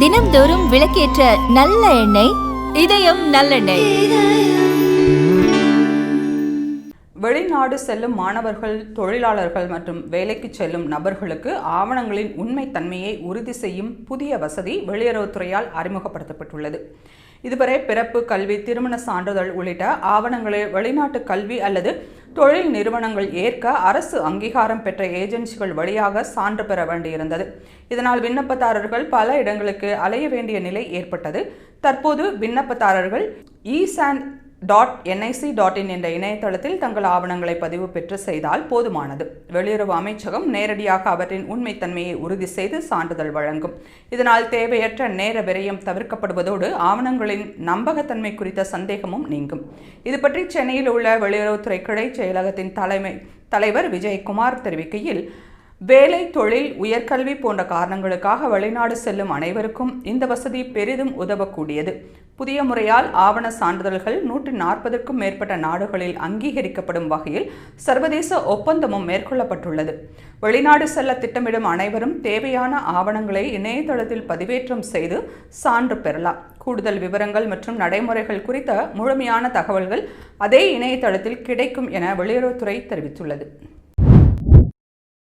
தினம்தோறும் விளக்கேற்ற நல்ல எண்ணெய் இதயம் நல்லெண்ணெய். வெளிநாடு செல்லும் மாணவர்கள் தொழிலாளர்கள் மற்றும் வேலைக்கு செல்லும் நபர்களுக்கு ஆவணங்களின் உண்மை தன்மையை உறுதி செய்யும் புதிய வசதி வெளியுறவுத்துறையால் அறிமுகப்படுத்தப்பட்டுள்ளது. இதுவரை பிறப்பு கல்வி திருமண சான்றிதழ் உள்ளிட்ட ஆவணங்களை வெளிநாட்டு கல்வி அல்லது தொழில் நிறுவனங்கள் ஏற்க அரசு அங்கீகாரம் பெற்ற ஏஜென்சிகள் வழியாக சான்று பெற வேண்டியிருந்தது. இதனால் விண்ணப்பதாரர்கள் பல இடங்களுக்கு அலைய வேண்டிய நிலை ஏற்பட்டது. தற்போது விண்ணப்பதாரர்கள் e sand dot NIC dot in என்ற இணையதளத்தில் தங்கள் ஆவணங்களை பதிவு பெற்று செய்தால் போதுமானது. வெளியுறவு அமைச்சகம் நேரடியாக அவற்றின் உண்மைத்தன்மையை உறுதி செய்து சான்றிதழ் வழங்கும். இதனால் தேவையற்ற நேர விரயம் தவிர்க்கப்படுவதோடு ஆவணங்களின் நம்பகத்தன்மை குறித்த சந்தேகமும் நீங்கும். இது பற்றி சென்னையில் உள்ள வெளியுறவுத்துறை கிளை செயலகத்தின் தலைமை தலைவர் விஜயகுமார் தெரிவிக்கையில் வேலை தொழில் உயர்கல்வி போன்ற காரணங்களுக்காக வெளிநாடு செல்லும் அனைவருக்கும் இந்த வசதி பெரிதும் உதவக்கூடியது. புதிய முறையால் ஆவண சான்றிதழ்கள் நூற்றி நாற்பதுக்கும் மேற்பட்ட நாடுகளில் அங்கீகரிக்கப்படும் வகையில் சர்வதேச ஒப்பந்தமும் மேற்கொள்ளப்பட்டுள்ளது. வெளிநாடு செல்ல திட்டமிடும் அனைவரும் தேவையான ஆவணங்களை இணையதளத்தில் பதிவேற்றம் செய்து சான்று பெறலாம். கூடுதல் விவரங்கள் மற்றும் நடைமுறைகள் குறித்த முழுமையான தகவல்கள் அதே இணையதளத்தில் கிடைக்கும் என வெளியுறவுத்துறை தெரிவித்துள்ளது.